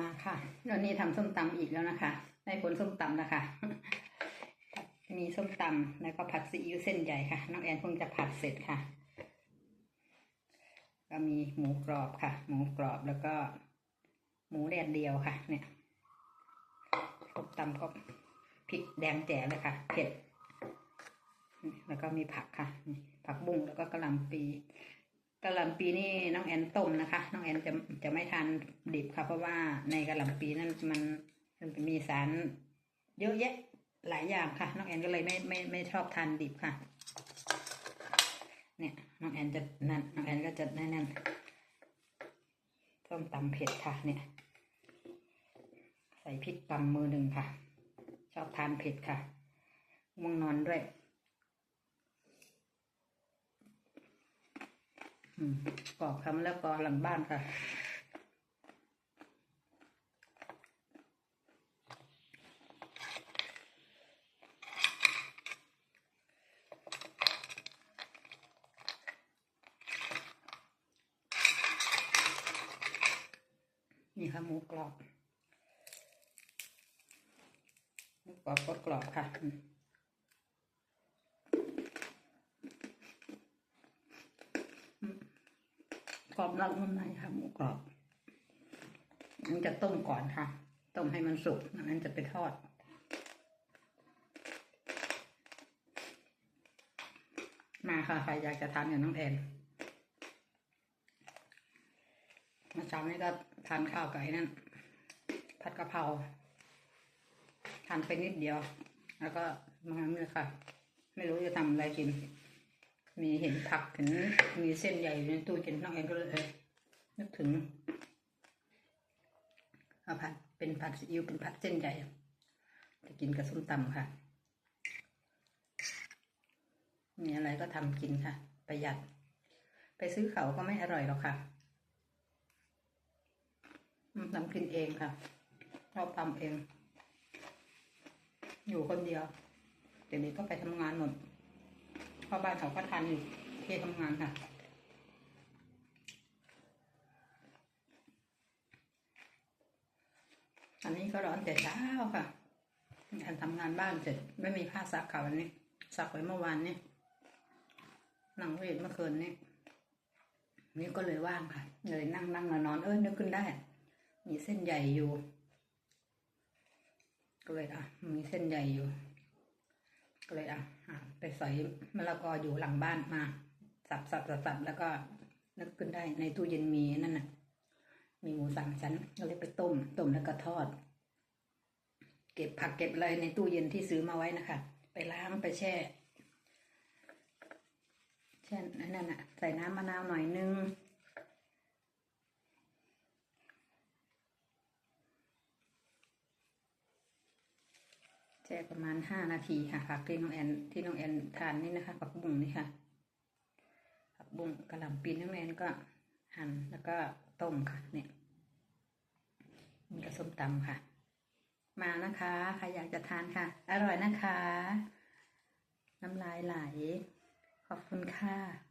มาค่ะวันนี้ทำส้มตำอีกแล้วนะคะได้ผลส้มตำนะคะ มีส้มตำแล้วก็ผัดซีอิ๊วเส้นใหญ่ค่ะ น้องแอนเพิ่งจะผัดเสร็จค่ะ ก็มีหมูกรอบค่ะ หมูกรอบแล้วก็ หมูแดดเดียวค่ะ เนี่ยส้มตำก็พริกแดงแจ๋เลยค่ะ เผ็ด แล้วก็มีผักค่ะ ผักบุ้งแล้วก็กระหล่ำปี กระหล่ำปีนี่น้องแอนต้มนะคะ น้องแอนจะจะไม่ทานดิบค่ะ เพราะว่าในกระหล่ำปีนั้นมันมันมีสารเยอะแยะหลายอย่างค่ะ น้องแอนก็เลยไม่ไม่ไม่ชอบทานดิบค่ะ เนี่ยน้องแอนจะนั่นน้องแอนก็จะแน่นๆส้มตำเผ็ดค่ะ เนี่ย ใส่พริกกำมือหนึ่งค่ะ ชอบทานเผ็ดค่ะง่วงนอนด้วย อืม กรอกคำแล้วก็หลังบ้านค่ะ นี่ค่ะหมูกรอบหมูกรอบก็กรอบค่ะอืมอืม กรอบนอกนุ่มในค่ะหมูกรอบมันจะต้มก่อนค่ะ ต้มให้มันสุกนั้นจะไปทอด มาค่ะใครอยากจะทานกับน้องแอนเมื่อเช้านี้ก็ทานข้าวไก่นั่นผัดกะเพราทานไปนิดเดียว แล้วก็มางั้นเลยค่ะ ไม่รู้จะทำอะไรกิน มีเห็นผักเห็นมีเส้นใหญ่ในตู้เย็นน้องแอนก็เลยเออนึกถึงเอาผัดเป็นผัดซีอิ๊วเป็นผัดเส้นใหญ่จะกินกับส้มตำค่ะ มีอะไรก็ทำกินค่ะ ประหยัด ไปซื้อเขาก็ไม่อร่อยหรอกค่ะทำกินเองค่ะเราทำเอง อยู่คนเดียวเดี๋ยวนี้ก็ไปทำงานหมด พ่อบ้านเขาก็ทันอยู่ที่ทำงานค่ะ อันนี้ก็ร้อนแต่เช้าค่ะการทำงานบ้านเสร็จไม่มีผ้าซักค่ะวันนี้ซักไว้เมื่อวานนี้หนังเวทเมื่อคืนนี้นี่ก็เลยว่างค่ะ เลยนั่งนั่งนอนนอนเอ้ยนึกขึ้นได้ มีเส้นใหญ่อยู่ ก็เลยอะมีเส้นใหญ่อยู่ ก็เลยอะไปใส่มะละกออยู่หลังบ้านมา สับสับสับสับแล้วก็นึกขึ้นได้ในตู้เย็นมีนั่นน่ะ มีหมูสามชั้นก็เลยไปต้ม ต้มแล้วก็ทอด เก็บผักเก็บอะไรในตู้เย็นที่ซื้อมาไว้นะคะ ไปล้างไปแช่เช่นนั่นน่ะ ใส่น้ำมะนาวหน่อยนึง แช่ประมาณห้านาทีค่ะผักที่น้องแอนที่น้องแอนทานนี่นะคะผักบุ้งนี่ค่ะผักบุ้งกระหล่ำปีน้องแอนก็หั่นแล้วก็ต้มค่ะเนี่ยนี่ก็ส้มตำค่ะ มานะคะใครอยากจะทานค่ะ อร่อยนะคะ น้ำลายไหล ขอบคุณค่ะ